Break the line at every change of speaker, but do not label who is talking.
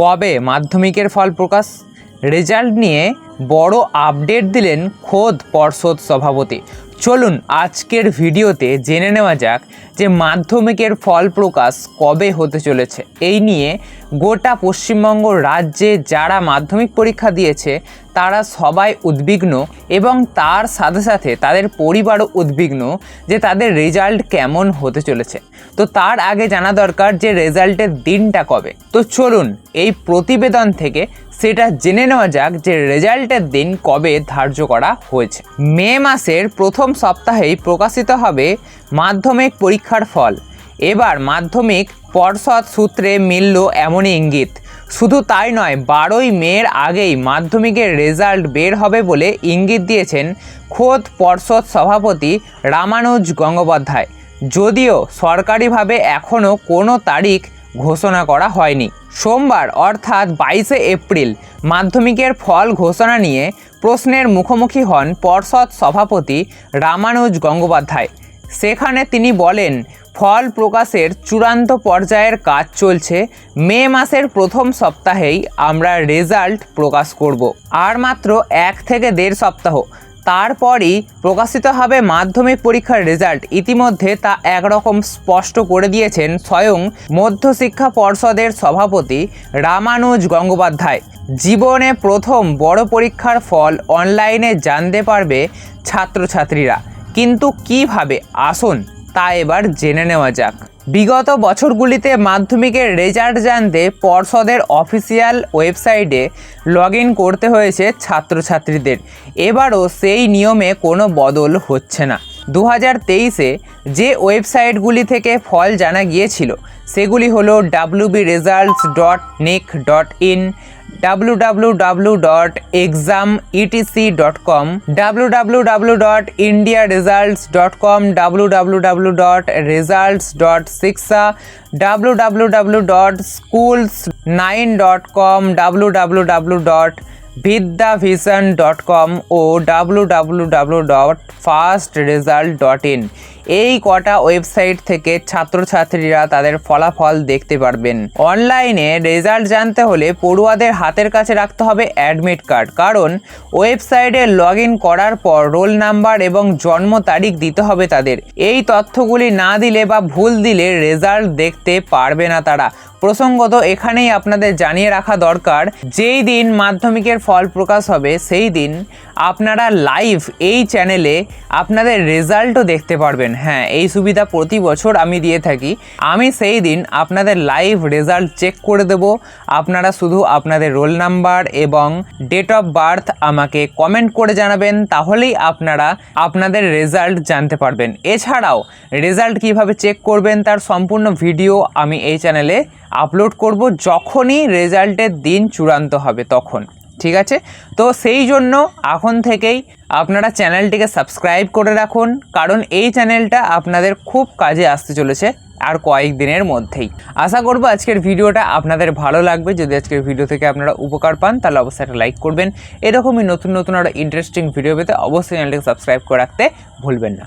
কবে মাধ্যমিকের ফল প্রকাশ? রেজাল্ট নিয়ে বড় আপডেট দিলেন খোদ পর্ষদ সভাপতি। চলুন আজকের ভিডিওতে জেনে নেওয়া যাক যে মাধ্যমিকের ফল প্রকাশ কবে হতে চলেছে। এই নিয়ে গোটা পশ্চিমবঙ্গ রাজ্যে যারা মাধ্যমিক পরীক্ষা দিয়েছে, তারা সবাই উদ্বিগ্ন এবং তার সাথে সাথে তাদের পরিবারও উদ্বিগ্ন যে তাদের রেজাল্ট কেমন হতে চলেছে। তো তার আগে জানা দরকার যে রেজাল্টের দিনটা কবে। তো চলুন এই প্রতিবেদন থেকে সেটা জেনে নেওয়া যাক যে রেজাল্টের দিন কবে ধার্য করা হয়েছে। মে মাসের প্রথম সপ্তাহেই প্রকাশিত হবে মাধ্যমিক পরীক্ষার ফল। এবার মাধ্যমিক পর্ষদ সূত্রে মিলল এমনই ইঙ্গিত। শুধু তাই নয়, বারোই মের আগেই মাধ্যমিকের রেজাল্ট বের হবে বলে ইঙ্গিত দিয়েছেন খোদ পর্ষদ সভাপতি রামানুজ গঙ্গোপাধ্যায়। যদিও সরকারিভাবে এখনও কোনো তারিখ ঘোষণা করা হয়নি। সোমবার, অর্থাৎ বাইশে এপ্রিল, মাধ্যমিকের ফল ঘোষণা নিয়ে প্রশ্নের মুখোমুখি হন পর্ষদ সভাপতি রামানুজ গঙ্গোপাধ্যায়। সেখানে তিনি বলেন, ফল প্রকাশের চূড়ান্ত পর্যায়ের কাজ চলছে, মে মাসের প্রথম সপ্তাহেই আমরা রেজাল্ট প্রকাশ করব। আর মাত্র এক থেকে দেড় সপ্তাহ তারপরই প্রকাশিত হবে মাধ্যমিক পরীক্ষার রেজাল্ট। ইতিমধ্যে তা একরকম স্পষ্ট করে দিয়েছেন স্বয়ং মধ্যশিক্ষা পর্ষদের সভাপতি রামানুজ গঙ্গোপাধ্যায়। জীবনে প্রথম বড় পরীক্ষার ফল অনলাইনে জানতে পারবে ছাত্রছাত্রীরা। কিন্তু কীভাবে আসুন তা এবার জেনে নেওয়া যাক। বিগত বছরগুলিতে মাধ্যমিকের রেজাল্ট জানতে পর্ষদের অফিসিয়াল ওয়েবসাইটে লগ করতে হয়েছে ছাত্রছাত্রীদের। এবারও সেই নিয়মে কোনো বদল হচ্ছে না। দু হাজার তেইশে যে ওয়েবসাইটগুলি থেকে ফল জানা গিয়েছিল, সেগুলি হলো W B results dot nic dot in www.exametc.com www.indiaresults.com www.results.sixa www.schools9.com www.vidyavision.com ও www.firstresult.in এই কটা ওয়েবসাইট থেকে ছাত্রছাত্রীরা তাদের ফলাফল দেখতে পারবেন। অনলাইনে রেজাল্ট জানতে হলে পড়ুয়াদের হাতের কাছে রাখতে হবে অ্যাডমিট কার্ড। কারণ ওয়েবসাইটে লগ ইন করার পর রোল নাম্বার এবং জন্ম তারিখ দিতে হবে তাদের। এই তথ্যগুলি না দিলে বা ভুল দিলে রেজাল্ট দেখতে পারবে না তারা। প্রসঙ্গত এখানেই আপনাদের জানিয়ে রাখা দরকার, যেই দিন মাধ্যমিকের ফল প্রকাশ হবে, সেই দিন আপনারা লাইভ এই চ্যানেলে আপনাদের রেজাল্টও দেখতে পারবেন। হ্যাঁ এই সুবিধা প্রতি বছর আমি দিয়ে থাকি। আমি সেই দিন আপনাদের লাইভ রেজাল্ট চেক করে দেব। আপনারা শুধু আপনাদের রোল নাম্বার এবং ডেট অফ বার্থ আমাকে কমেন্ট করে জানাবেন, তাহলেই আপনারা আপনাদের রেজাল্ট জানতে পারবেন। এছাড়াও রেজাল্ট কীভাবে চেক করবেন তার সম্পূর্ণ ভিডিও আমি এই চ্যানেলে আপলোড করব। যখনই রেজাল্টের দিন চূড়ান্ত হবে, তখন। ঠিক আছে? তো সেই জন্য এখন থেকেই আপনারা চ্যানেলটিকে সাবস্ক্রাইব করে রাখুন, কারণ এই চ্যানেলটা আপনাদের খুব কাজে আসতে চলেছে আর কয়েক দিনের মধ্যেই। আশা করব আজকের ভিডিওটা আপনাদের ভালো লাগবে। যদি আজকের ভিডিও থেকে আপনারা উপকার পান, তাহলে অবশ্যই একটা লাইক করবেন। এরকমই নতুন নতুন আরও ইন্টারেস্টিং ভিডিও পেতে অবশ্যই চ্যানেলটিকে সাবস্ক্রাইব করে রাখতে ভুলবেন না।